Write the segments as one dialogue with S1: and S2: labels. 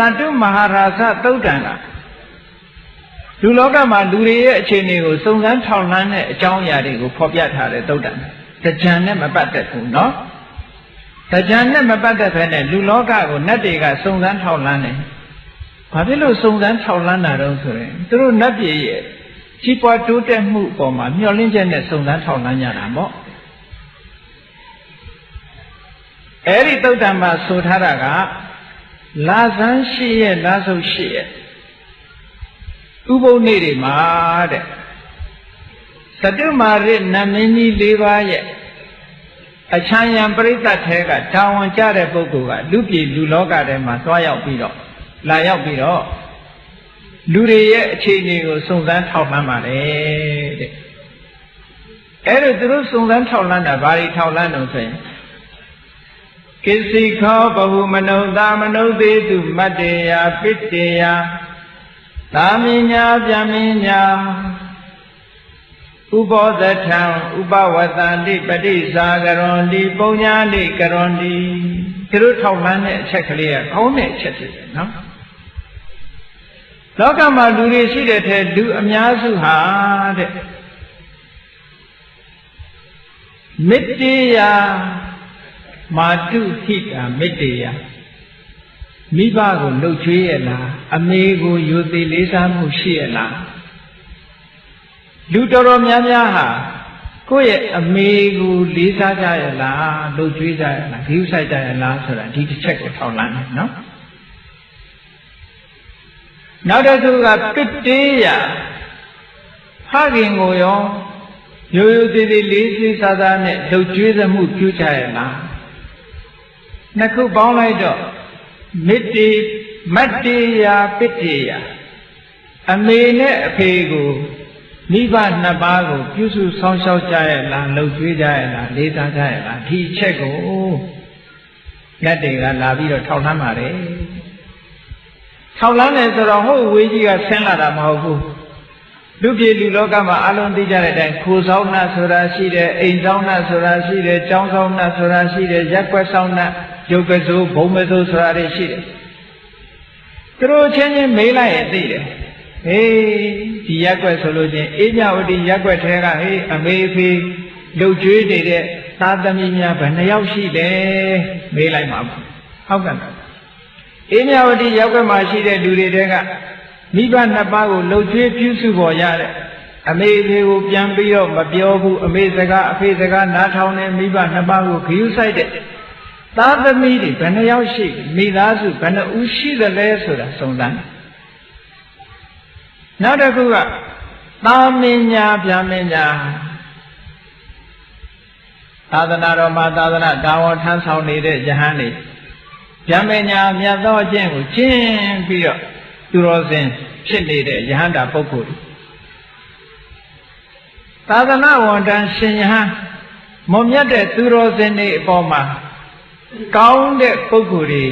S1: သာတုမဟာရာဇသုတ်တံကလူလောကမှာလူတွေရဲ့အခြေအနေကိုစုံစမ်းထောက်လှမ်းတဲ့အကြောင်းအရာတွေကိုဖော်ပြထားတဲ့သုတ်တံတကြံနဲ့မပတ်သက်ဘူးနော်တကြံနဲ့မပတ်သက်ဘဲနဲ့လူလောကကိုနတ်တွေကစုံစမ်းထောက်လှမ်းတယ်ဘာဖြစ်လို့စုံစမ်းထောက်လှမ်းတာတော့ဆိုရင်သူတို့နတ်ပြည်ရဲ့ကြီးပွားတိုးတက်မှုအပေါ်မှာမျှော်လင့်ချက်နဲ့စုံစမ်းထောက်လှမ်းကြတာပေါ့အဲ့ဒီသုတ်တံမှာဆိုထားတာက လာဇန်းရှိရဲ့လာဆုပ်ရှိရဲ့ဥပုပ်နေ့တွေမှာတဲ့သတ္တမာရနမင်းကြီး၄ပါးရဲ့အချမ်းယံပြိဿတ်ထဲကတာဝန်ကျတဲ့ပုဂ္ဂိုလ်ကလူပြည်လူလောကထဲမှာသွားရောက်ပြီးတော့လာရောက်ပြီးတော့လူတွေရဲ့အခြေအနေကိုစုံစမ်းထောက်လှမ်းပါလေတဲ့အဲ့ဒါသူတို့စုံစမ်းထောက်လှမ်းတာဘာတွေထောက်လှမ်းတော့ဆိုရင် ကိစီခောဘဟုမနုဿာမနုသေတုမတ္တေယပိတ္တေယသာမင်ညာဗျမင်ညာဥပောသထံဥပဝတန္တိပฏิစာကရွန်ဒီပုံညာတိကရွန်ဒီသူတို့ထောက်လှမ်းတဲ့အချက်ကလေးကကောင်းတဲ့အချက်ဖြစ်တယ်နော်လောကမှာလူတွေရှိတဲ့ထဲလူအများစုဟာတဲ့မေတ္တေယ မာတုဟိတာမေတ္တေယမိဘကိုလှုပ်ချွေးရလားအမေကိုယူသေးလေးစားမှုရှိရလားလူတော်တော်များများဟာကိုယ့်ရဲ့အမေကိုလေးစားကြရလားလှုပ်ချွေးကြရလားဂရုစိုက်ကြရလားဆိုတာဒီတစ်ချက်ကိုထောက်လန်းတယ်နော်နောက်တစ်ခုကပစ်တေးရဖခင်ကိုရောရိုးရိုးသေးသေးလေးလေးစားစားနဲ့လှုပ်ကြွေးသမှုပြုကြရလား နှစ်ခုပေါင်းလိုက်တော့မေတ္တိမတ္တေယပစ်တေယအမေနဲ့အဖေကိုမိဘနှစ်ပါးကိုပြုစုဆောင်းရှောက်ကြရလားလှုပ်ကြွေးကြရလားလေးစားကြရလားဒီအချက်ကိုလက်တွေကလာပြီးတော့ထောက်လှမ်းပါတယ်ထောက်လှမ်းတယ်ဆိုတော့ဟုတ်ဝေးကြီးကဆင်းလာတာမဟုတ်ဘူးလူပြည်လူလောကမှာအလုံးသိကြတဲ့အတိုင်းခိုးဆောင်နှဆိုတာရှိတယ်အိမ်ဆောင်နှဆိုတာရှိတယ်ကျောင်းဆောင်နှဆိုတာရှိတယ်ရက်ွက်ဆောင်နှ ရုပ်ကစိုးဘုံမစိုးဆိုတာတွေရှိတယ်သူတို့ချင်းချင်းမေးလိုက်ရင်သိတယ်ဟေးဒီရက်ွက်ဆိုလို့ချင်းအေးမြဝတီရက်ွက်ထဲကဟေးအမေဖေးလှုပ်ကြွေးနေတဲ့သားသမီးများဘယ်နှယောက်ရှိတယ်မေးလိုက်မှာဟုတ်ကဲ့အေးမြဝတီရက်ွက်မှာရှိတဲ့လူတွေတဲကမိဘနှစ်ပါးကိုလှုပ်ကြွေးပြုစုပေါ်ရတဲ့အမေဖေကိုပြန်ပြီးတော့မပြောဘူးအမေစကားအဖေစကားနားထောင်နေမိဘနှစ်ပါးကိုဂရုစိုက်တဲ့ သားသမီးတွေဘယ်နှယောက်ရှိမိသားစုဘယ်နှဦးရှိသလဲဆိုတာစုံစမ်းနောက်တစ်ခုကသာမင်ညာဗျာမင်ညာသာသနာတော်မှာသာသနာတာဝန်ထမ်းဆောင်နေတဲ့ယဟန်တွေဗျာမင်ညာမြတ်သောအကျင့်ကိုကျင့်ပြီးတော့သူတော်စင်ဖြစ်နေတဲ့ယဟန္တာပုဂ္ဂိုလ်တွေသာသနာဝန်တန်းရှင်ယဟန်မွန်မြတ်တဲ့သူတော်စင်တွေအပေါ်မှာ ကောင်းတဲ့ပုဂ္ဂိုလ်တွေ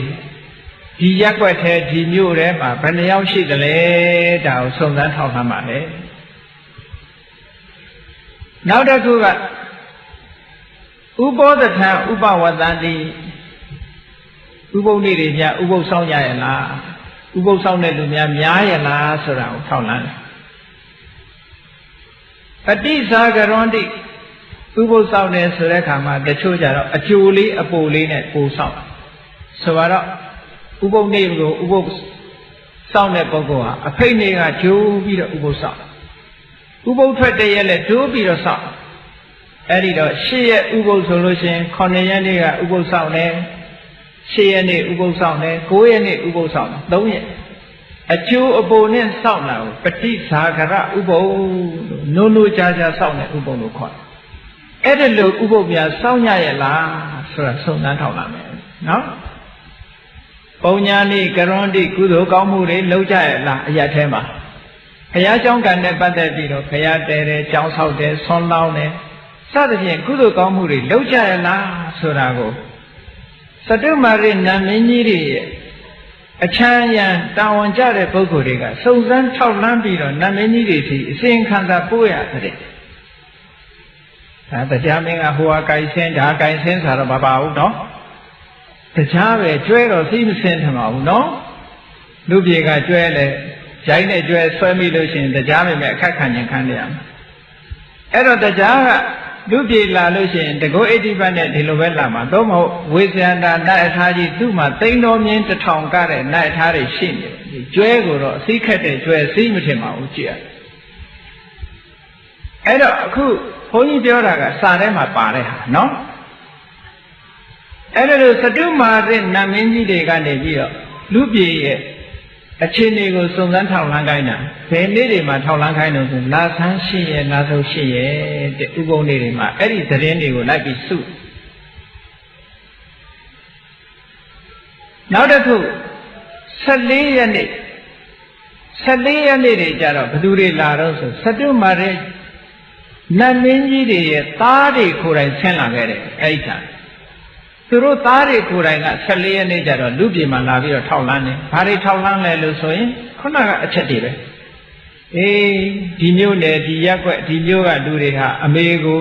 S1: ဒီရက်ွက်ထဲဒီမြို့ထဲမှာဘယ်နှယောက်ရှိသလဲဒါကိုစုံစမ်းထောက်ထားပါလေနောက်တစ်ခုကဥပောသထံဥပဝတ္တန္တိဥပုပ်နေ့တွေများဥပုပ်ဆောင်ကြရလားဥပုပ်ဆောင်တဲ့လူများများရလားဆိုတာကိုထောက်လန်းတယ်ပฏิစာကရွန်တိ ဥပုပ်ဆောင်တယ်ဆိုတဲ့အခါမှာတချို့ကြတော့အကျိုးလေးအပိုလေးနဲ့ပိုဆောင်ဆိုတော့ဥပုပ်နေ့ကိုဥပုပ်ဆောင်တဲ့ပုဂ္ဂိုလ်ဟာအဖိတ်နေ့ကဂျိုးပြီးတော့ဥပုပ်ဆောင်ဥပုပ်ထွက်တဲ့ရက်လည်းဂျိုးပြီးတော့ဆောင်အဲ့ဒီတော့ရှေ့ရက်ဥပုပ်ဆိုလို့ရှိရင်9ရက်နေ့ကဥပုပ်ဆောင်တယ်ရှေ့ရက်နေ့ဥပုပ်ဆောင်တယ်9ရက်နေ့ဥပုပ်ဆောင်တယ်3ရက်အကျိုးအပိုနဲ့စောင့်တာကိုပฏิဇာကရဥပုပ်လို့နိုးနိုးကြားကြားစောင့်တဲ့ဥပုပ်လို့ခေါ်တယ် အဲ့ဒါလို့ဥပုပ်များစောင့်ရရဲ့လားဆိုတာစုံစမ်းထောက်လာမယ်နော်ပုံညာနိကရွန်တိကုသိုလ်ကောင်းမှုတွေလုပ်ကြရဲ့လားအရာထဲမှာဘုရားကျောင်းကံနဲ့ပတ်သက်ပြီးတော့ဘုရားတဲတယ်ကျောင်းဆောက်တယ်ဆွမ်းလောင်းတယ်စသဖြင့်ကုသိုလ်ကောင်းမှုတွေလုပ်ကြရဲ့လားဆိုတာကိုစတုမာရိနတ်မင်းကြီးတွေရဲ့အချမ်းရန်တာဝန်ကျတဲ့ပုဂ္ဂိုလ်တွေကစုံစမ်းထောက်လှမ်းပြီးတော့နတ်မင်းကြီးတွေစီအစဉ်ခံတာပို့ရတဲ့ ဒါတရားမင်းကဟိုဟာကြိုင်ဆင်းဒါကြိုင်ဆင်းဆိုတော့မပါဘူးနော်တရားပဲကျွဲတော့သိမစင်းထမှာဘူးနော်လူပြေကကျွဲလဲရိုင်းနဲ့ကျွဲဆွဲမိလို့ရှိရင်တရားမိမဲ့အခက်ခံခြင်းခံရမှာအဲ့တော့တရားကလူပြေလာလို့ရှိရင်တကောဣတိပတ်နဲ့ဒီလိုပဲလာမှာသို့မဟုတ်ဝေဇယန္တာနတ်အထာကြီးသူ့မှာသိန်းတော်မြင်းတစ်ထောင်ကတဲ့နတ်အထာတွေရှိနေတယ်ကျွဲကိုတော့အစိခက်တဲ့ကျွဲစိမထင်ပါဘူးကြည့်ရ အဲ့တော့အခုဘုန်းကြီးပြောတာကစာထဲမှာပါတဲ့ဟာနော်အဲ့ဒါလို့စတုမာရနတ်မင်းကြီးတွေကနေပြီးတော့လူပြေရဲ့အခြေအနေကိုစုံစမ်းထောက်လှမ်းခိုင်းတာဘယ်နေ့တွေမှာထောက်လှမ်းခိုင်းလို့ဆိုလာဆန်းရှိရဲ့လာဆုံးရှိရဲ့တဲ့ဥပုံနေ့တွေမှာအဲ့ဒီသတင်းတွေကိုလိုက်ပြီးစုနောက်တစ်ခု14ရက်နေ့14ရက်နေ့တွေကြတော့ဘယ်သူတွေလာတော့ဆိုစတုမာရ နတ်မင်းကြီးတွေရဲ့သားတွေကိုယ်တိုင်ဆင်းလာခဲ့တယ်အဲ့ဒီကသူတို့သားတွေကိုယ်တိုင်က14ရက်နေ့ကျတော့လူပြည်မှာလာပြီးတော့ထောက်လန်းတယ်။ဘာတွေထောက်လန်းလဲလို့ဆိုရင်ခုနကအချက်တွေပဲ။အေးဒီမျိုးနဲ့ဒီရက်ွက်ဒီမျိုးကလူတွေဟာအမေကို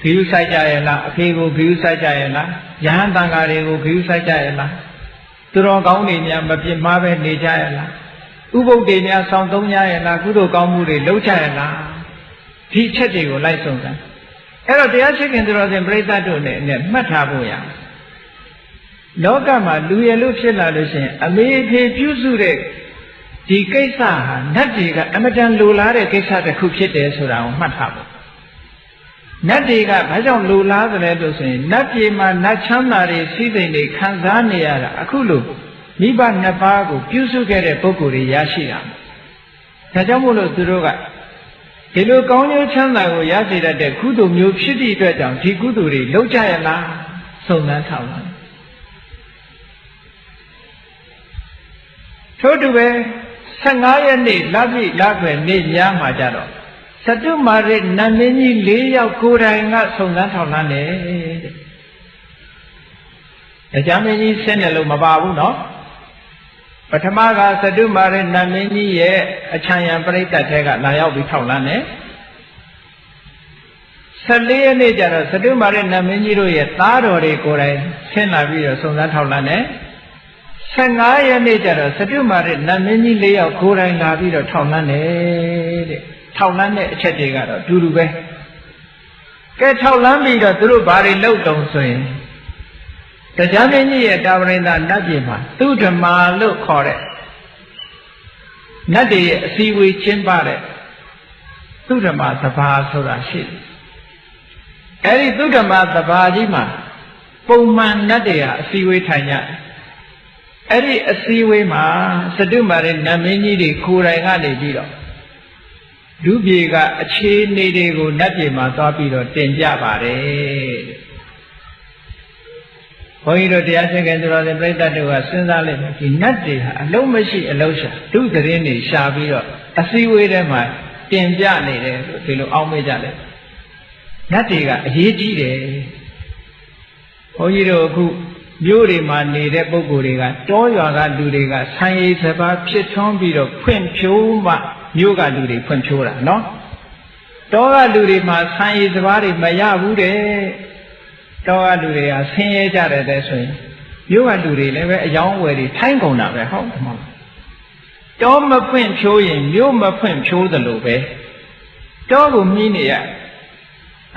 S1: ဂိယူဆိုင်ကြရဲ့လားအဖေကိုဂိယူဆိုင်ကြရဲ့လားယဟန်တန်ဃာတွေကိုဂိယူဆိုင်ကြရဲ့လားသူတော်ကောင်းတွေများမပြစ်မှားပဲနေကြရဲ့လားဥပုပ်တွေများဆောင်သုံးကြရဲ့လားကုသိုလ်ကောင်းမှုတွေလုပ်ကြရဲ့လား ဒီချက်တွေကိုလိုက်ဆုံးစမ်းအဲ့တော့တရားရှိခင်သူတော်စင်ပြိဿတ်တို့နဲ့နဲ့မှတ်ထားဖို့ရလောကမှာလူရလို့ဖြစ်လာလို့ရှိရင်အမေအဖေပြုစုတဲ့ဒီကိစ္စဟာနတ်တွေကအမတန်လိုလားတဲ့ကိစ္စတစ်ခုဖြစ်တယ်ဆိုတာကိုမှတ်ထားဖို့နတ်တွေကဘာကြောင့်လိုလားသလဲလို့ဆိုရင်နတ်ပြည်မှာနတ်ချမ်းသာတွေစီးစိမ်တွေခံစားနေရတာအခုလို့မိဘနှစ်ပါးကိုပြုစုခဲ့တဲ့ပုဂ္ဂိုလ်တွေရရှိတာဒါကြောင့်မို့လို့သူတို့က ဒီလိုကောင်းကျိုးချမ်းသာကိုရစေတတ်တဲ့ကုသိုလ်မျိုးဖြစ်သည့်အတွက်ကြောင့်ဒီကုသိုလ်တွေလုပ်ကြရလားစုံစမ်းထောက်လာထို့တူပဲ15ရက်နေ့လပြည့်လကွယ်နေ့ညမှာကြတော့စတုမာရနတ်မင်းကြီး၄ယောက်ကိုယ်တိုင်ကစုံစမ်းထောက်လာတယ်တဲ့တရားမင်းကြီးဆင်းတယ်လို့မပါဘူးနော် ပထမကသတုမာရနတ်မင်းကြီးရဲ့အချံရံပြိတ္တထဲကလာရောက်ပြီးထောက်လန်းတယ်14ရက်နေ့ကျတော့သတုမာရနတ်မင်းကြီးတို့ရဲ့သားတော်တွေကိုယ်တိုင်ဆင်းလာပြီးတော့စုံစမ်းထောက်လန်းတယ်15ရက်နေ့ကျတော့သတုမာရနတ်မင်းကြီး၄ယောက်ကိုယ်တိုင်လာပြီးတော့ထောက်လန်းတယ်တဲ့ထောက်လန်းတဲ့အချက်တွေကတော့အတူတူပဲကဲထောက်လန်းပြီးတော့သူတို့ဘာတွေလုပ်တုံဆိုရင် တရားမင်းကြီးရဲ့တာဝရိန္ဒနတ်ပြည်မှာသူဓမ္မာလို့ခေါ်တဲ့နတ်တွေရဲ့အစည်းအဝေးကျင်းပတဲ့သူဓမ္မာသဘာဆိုတာရှိတယ်။အဲဒီသူဓမ္မာသဘာကြီးမှာပုံမှန်နတ်တွေဟာအစည်းအဝေးထိုင်ကြတယ်။အဲဒီအစည်းအဝေးမှာစတုမာရနတ်မင်းကြီးတွေကိုယ်တိုင်ကနေပြီးတော့လူပြေကအခြေအနေတွေကိုနတ်ပြည်မှာသွားပြီးတော့တင်ပြပါတယ်တဲ့ ဘုန်းကြီးတို့တရားစင်ခင်သူတော်စင်ပြိဿတ်တို့ကစဉ်းစားလိုက်မယ်ဒီနတ်တွေဟာအလုံးမရှိအလုံးရှာဒုသတင်းတွေရှာပြီးတော့အစည်းအဝေးထဲမှာတင်ပြနေတယ်လို့ဒီလိုအောက်မေ့ကြတယ်နတ်တွေကအရေးကြီးတယ်ဘုန်းကြီးတို့အခုမြို့တွေမှာနေတဲ့ပုဂ္ဂိုလ်တွေကတောရွာကလူတွေကဆံရည်စပါးဖြစ်ထွန်းပြီးတော့ဖွင့်ဖြိုးမှမြို့ကလူတွေဖွင့်ဖြိုးတာနော်တောကလူတွေမှာဆံရည်စပါးတွေမရဘူးတဲ့ တောကလူတွေကဆင်းရဲကြတယ်တဲ့ဆိုရင်မြို့ကလူတွေလည်းပဲအယောင်းဝယ်တွေထိုင်းကုန်တာပဲဟုတ်မဟုတ်တောမဖွင့်ဖြိုးရင်မြို့မဖွင့်ဖြိုးသလိုပဲတောကိုမြည်နေရ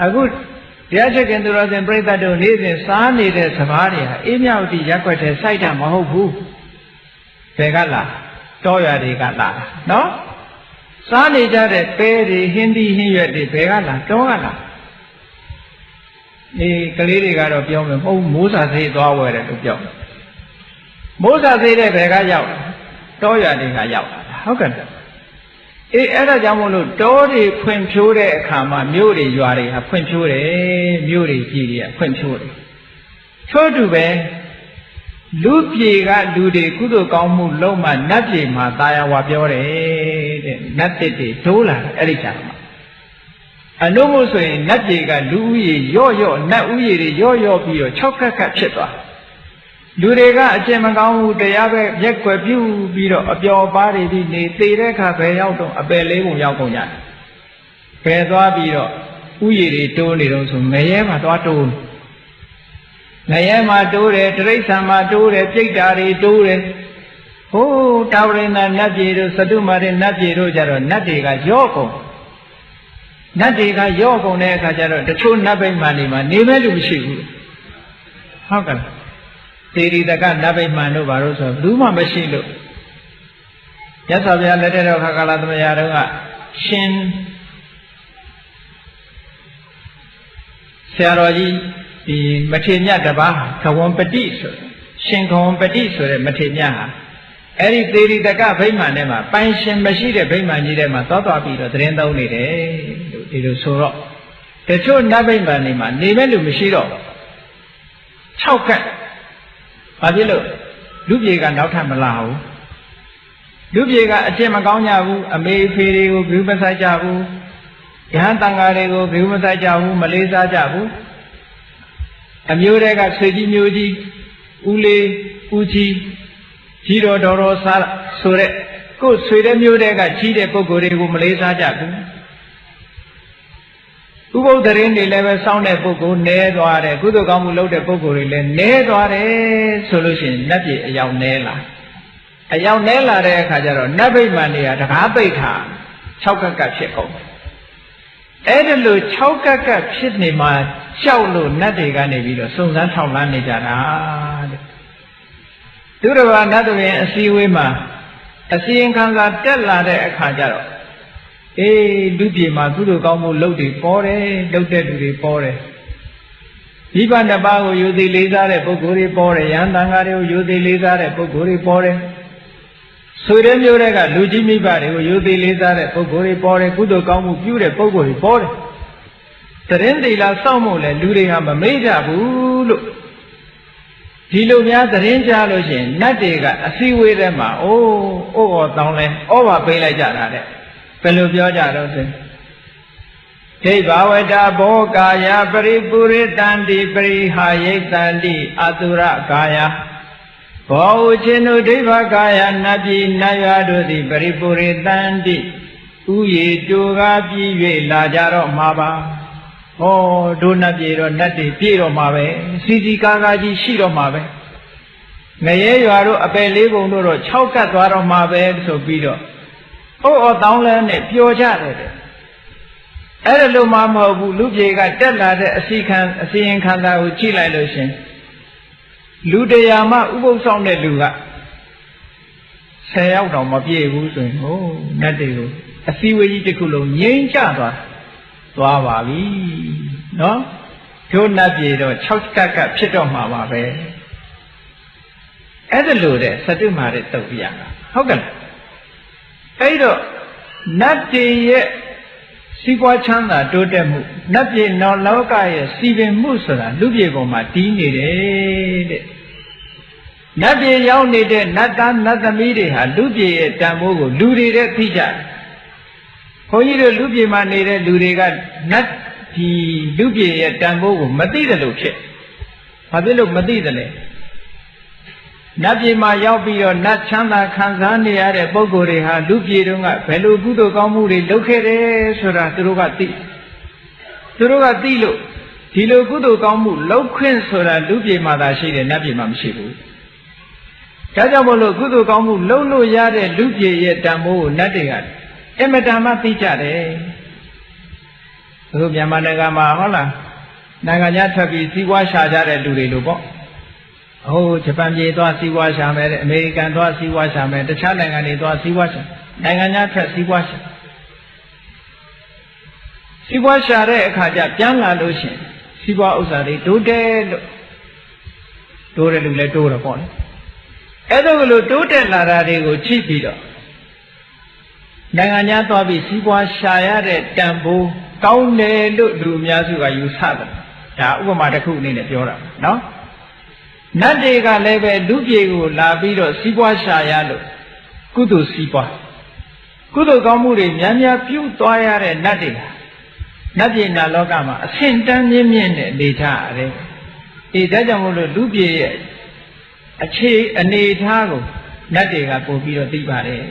S1: အခုတရားချက်ခင်သူတော်စင်ပြိဿတ်တို့နေ့စဉ်စားနေတဲ့စဘာတွေဟာအေးမြဝတီရက်ွက်တဲ့စိုက်တာမဟုတ်ဘူးဘယ်ကလာတောရွာတွေကလာနော်စားနေကြတဲ့ပဲတွေဟင်းသီးဟင်းရွက်တွေဘယ်ကလာတောကလာ အေးကလေးတွေကတော့ပြောမယ်မဟုတ်မိုးစာသေးသွားဝယ်တယ်လို့ပြောမိုးစာသေးတဲ့ဘယ်ကရောက်တောရွာတွေကရောက်ဟုတ်ကဲ့အေးအဲ့ဒါကြောင့်မို့လို့တောတွေဖွင့်ဖြိုးတဲ့အခါမှာမြို့တွေရွာတွေဟာဖွင့်ဖြိုးတယ်မြို့တွေကြီးတွေကဖွင့်ဖြိုးတယ်ထို့တူပဲလူပြေကလူတွေကုသိုလ်ကောင်းမှုလုံးမှနတ်ပြေမှာတာယာဝါပြောတယ်တဲ့နတ်တစ်တွေဒိုးလာတယ်အဲ့ဒီကြမှာ အနုမို့ဆိုရင်နတ်ပြေကလူဦးရေရော့ရော့နတ်ဦးရေတွေရော့ရော့ပြီးတော့၆ခက်ခက်ဖြစ်သွားလူတွေကအကျင့်မကောင်းဘူးတရားပဲရက်ွယ်ပြုပြီးတော့အပျော်ပါးတွေပြီးနေသေတဲ့အခါဘယ်ရောက်တော့အပယ်လေးပုံရောက်ကုန်ကြတယ်ဘယ်သွားပြီးတော့ဥယျာဉ်တွေတိုးနေတော့ဆိုငရဲမှာသွားတိုးငရဲမှာတိုးတယ်တရိစ္ဆာန်မှာတိုးတယ်ပြိတ္တာတွေတိုးတယ်ဟိုးတာဝရိန္ဒနတ်ပြည်တို့သတုမာရိနတ်ပြည်တို့ကြတော့နတ်တွေကရော့ကုန် နတ်တွေကရော့ကုန်တဲ့အခါကျတော့တချို့နတ်ဗိမာန်တွေမှာနေမဲ့လူမရှိဘူးဟုတ်ကဲ့သေရီတကနတ်ဗိမာန်တို့ဘာလို့ဆိုဘူးမှမရှိလို့ရသော်ဗျာလက်တဲ့တော်ခါကာလသမယတော်ကရှင်ဆရာတော်ကြီးဒီမထေမြတ်တပါးခဝံပတိဆိုရှင်ခဝံပတိဆိုတဲ့မထေမြတ်ဟာအဲ့ဒီသေရီတကဗိမာန်ထဲမှာပိုင်ရှင်မရှိတဲ့ဗိမာန်ကြီးထဲမှာသွားသွားပြီးတော့သတင်းသုံးနေတယ်လို့ ဒီလိုဆိုတော့တချို့နတ်ဗိမာန်တွေမှာနေမဲ့လူမရှိတော့6ကတ်ဘာဖြစ်လို့လူပြေကနောက်ထပ်မလာဘူးလူပြေကအကျင့်မကောင်းကြဘူးအမေဖေတွေကိုဘီဥမဆိုင်ကြဘူးယဟန်တန်ဃာတွေကိုဘီဥမဆိုင်ကြဘူးမလေးစားကြဘူးအမျိုးတွေကဆွေကြီးမျိုးကြီးဦးလေးဦးကြီးကြီးတော်တော်တော်စားဆိုတဲ့ကိုယ်ဆွေတဲ့မျိုးတွေကကြီးတဲ့ပုဂ္ဂိုလ်တွေကိုမလေးစားကြဘူး ဥပုသ္တရင်တွေလည်းပဲစောင်းတဲ့ပုဂ္ဂိုလ်နဲသွားတယ်ကုသိုလ်ကောင်းမှုလုပ်တဲ့ပုဂ္ဂိုလ်တွေလည်းနဲသွားတယ်ဆိုလို့ရှိရင်နတ်ပြည်အယောင်နဲလာအယောင်နဲလာတဲ့အခါကျတော့နတ်ဗိမာန်တွေကတကားပိတ်ခါ6ကက်ကပ်ဖြစ်ကုန်အဲ့ဒါလို့6ကက်ကပ်ဖြစ်နေမှာကြောက်လို့နတ်တွေကနေပြီးတော့စုံစမ်းထောက်လန်းနေကြတာတဲ့သူတော်ဘာနတ်တွေအစည်းအဝေးမှာအစီရင်ခံစာတက်လာတဲ့အခါကျတော့ အေးလူပြည်မှာကုသိုလ်ကောင်းမှုလုပ်တွေပေါ်တယ်လုပ်တဲ့လူတွေပေါ်တယ်ဒီဘနှစ်ပါးကိုယူသည်လေးစားတဲ့ပုဂ္ဂိုလ်တွေပေါ်တယ်ယန္တန်ဃာတွေကိုယူသည်လေးစားတဲ့ပုဂ္ဂိုလ်တွေပေါ်တယ်ဆွေတဲ့မျိုးတွေကလူကြီးမိဘတွေကိုယူသည်လေးစားတဲ့ပုဂ္ဂိုလ်တွေပေါ်တယ်ကုသိုလ်ကောင်းမှုပြုတဲ့ပုဂ္ဂိုလ်တွေပေါ်တယ်တရင်တိလာစောင့်မို့လဲလူတွေဟာမမေ့ကြဘူးလို့ဒီလိုများသတင်းကြားလို့ရှိရင်နတ်တွေကအစည်းဝေးထဲမှာအိုးအိုးတော်တောင်းလဲဩဘာပေးလိုက်ကြတာတဲ့ ဘယ်လိုပြောကြတော့ဆိုဒိဗဝတဘောကာယပရိပုရိတန္တိပရိဟာယိတန္တိအတုရကာယဘောဥချင်းတို့ဒိဗကာယနတ်ပြည်နတ်ရွာတို့သည်ပရိပုရိတန္တိဥယေတူကားပြီး၍လာကြတော့မှာပါဟောဒုနတ်ပြေတော့နတ်တွေပြေတော့မှာပဲစီစီကားကားကြီးရှိတော့မှာပဲငရဲရွာတို့အပယ်လေးပုံတို့တော့6ကတ်သွားတော့မှာပဲဆိုပြီးတော့ အိုးအော်တောင်းလဲနဲ့ပျော်ကြတယ်တဲ့အဲ့ဒါလို့မှမဟုတ်ဘူးလူပြေကတက်လာတဲ့အစီခံအစီရင်ခံတာကိုကြည့်လိုက်လို့ရှင်လူတရားမှဥပုသ်ဆောင်တဲ့လူက10ယောက်တောင်မပြည့်ဘူးဆိုရင်ဟိုနတ်တွေကိုအစည်းအဝေးကြီးတစ်ခုလုံးငြိမ်းချသွားသွားပါပြီနော်တို့နတ်ပြည်တော့6ကတ်ကတ်ဖြစ်တော့မှာပါပဲအဲ့ဒါလို့တဲ့စတုမာတဲ့တုတ်ပြရတာဟုတ်ကဲ့လား အဲ့တော့နတ်ပြည်ရဲ့စီးပွားချမ်းသာတိုးတက်မှုနတ်ပြည်နောက်လောကရဲ့စီပင်မှုဆိုတာလူပြည်ပေါ်မှာတည်နေတယ်တဲ့နတ်ပြည်ရောက်နေတဲ့နတ်သားနတ်သမီးတွေဟာလူပြည်ရဲ့တန်ဖိုးကိုလူတွေတဲ့သိကြတယ်ဘုန်းကြီးတို့လူပြည်မှာနေတဲ့လူတွေကနတ်ဒီလူပြည်ရဲ့တန်ဖိုးကိုမသိတယ်လို့ဖြစ်ဘာဖြစ်လို့မသိတယ်လဲ နတ်ပြည်မှာရောက်ပြီးတော့နတ်ချမ်းသာခံစားနေရတဲ့ပုဂ္ဂိုလ်တွေဟာလူပြည်တုန်းကဘယ်လိုကုသိုလ်ကောင်းမှုတွေလုပ်ခဲ့တယ်ဆိုတာသူတို့ကသိသူတို့ကသိလို့ဒီလိုကုသိုလ်ကောင်းမှုလုပ်ခွင့်ဆိုတာလူပြည်မှာသာရှိတယ်နတ်ပြည်မှာမရှိဘူးဒါကြောင့်မို့လို့ကုသိုလ်ကောင်းမှုလုပ်လို့ရတဲ့လူပြည်ရဲ့တန်ဖိုးကိုနတ်တွေကအမတန်မှသိကြတယ်သူမြန်မာနိုင်ငံမှာဟုတ်လားနိုင်ငံခြားထွက်ပြီးစီးပွားရှာကြတဲ့လူတွေလို့ပေါ့ ဟိုဂျပန်ပြည်သွားစီးပွားရှာမယ်တဲ့အမေရိကန်သွားစီးပွားရှာမယ်တခြားနိုင်ငံတွေသွားစီးပွားရှာနိုင်ငံခြားထွက်စီးပွားရှာစီးပွားရှာတဲ့အခါကျပြန်လာလို့ရှင်စီးပွားဥစ္စာတွေတိုးတယ်လို့တိုးတယ်လို့လည်းတိုးတော့ပေါ့လေအဲ့ဒါကလို့တိုးတက်လာတာတွေကိုကြည့်ပြီးတော့နိုင်ငံခြားသွားပြီးစီးပွားရှာရတဲ့တန်ဖိုးကောင်းတယ်လို့လူအများစုကယူဆတယ်ဒါဥပမာတစ်ခုအနေနဲ့ပြောတာနော် နတ်တွေကလည်းပဲလူပြေကိုလာပြီးတော့စီးပွားရှာရလို့ကုသိုလ်စီးပွားကုသိုလ်ကောင်းမှုတွေများများပြုသွားရတဲ့နတ်တွေနတ်ပြည်နာလောကမှာအဆင့်တန်းမြင့်မြင့်နဲ့နေထားရတယ်အေးဒါကြောင့်မို့လို့လူပြေရဲ့အခြေအနေထားကိုနတ်တွေကပို့ပြီးတော့သိပါတယ်